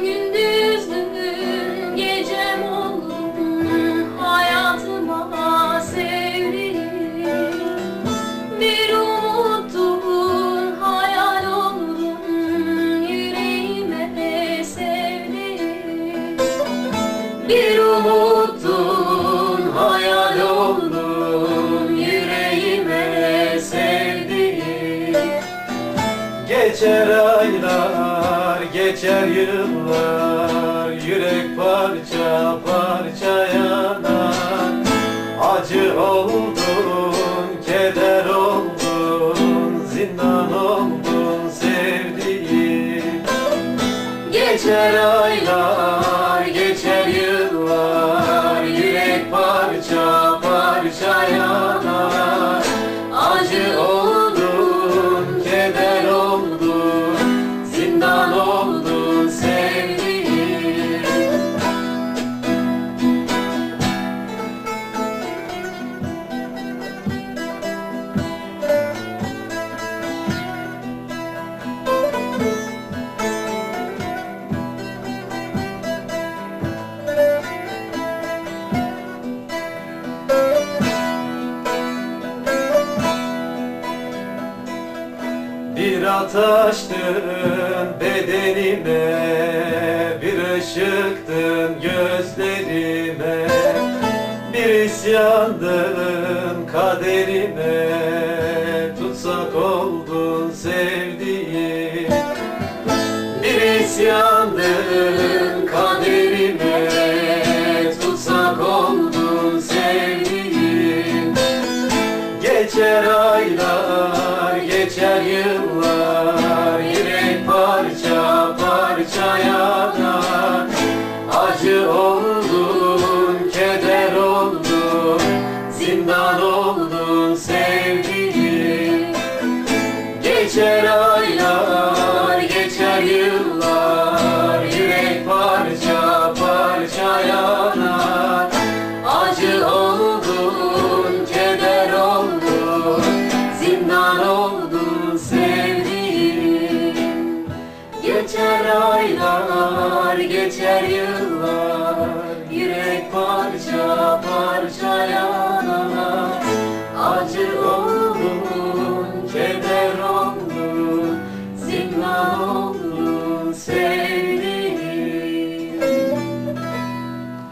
Sen gündüzün gecem oldun hayatıma sevdiğim Bir umuttun hayal oldun yüreğime sevdiğim Bir umuttun hayal oldun yüreğime sevdiğim Geçer aylar, geçer yıllar Yürek parça parça yanar. Acı oldun, keder oldun Zindan oldun sevdiğim. Geçer aylar, geçer yıllar Bir ataştın bedenime Bir ışıktın gözlerime Bir isyandın kaderime Tutsak oldun sevdiğim. Bir isyandın Geçer aylar, geçer yıllar Yürek parça parça yanar. Acı oldun, keder oldun Zindan oldun sevdiğim Geçer aylar, geçer yıllar Yürek parça parça yanar geçer yıllar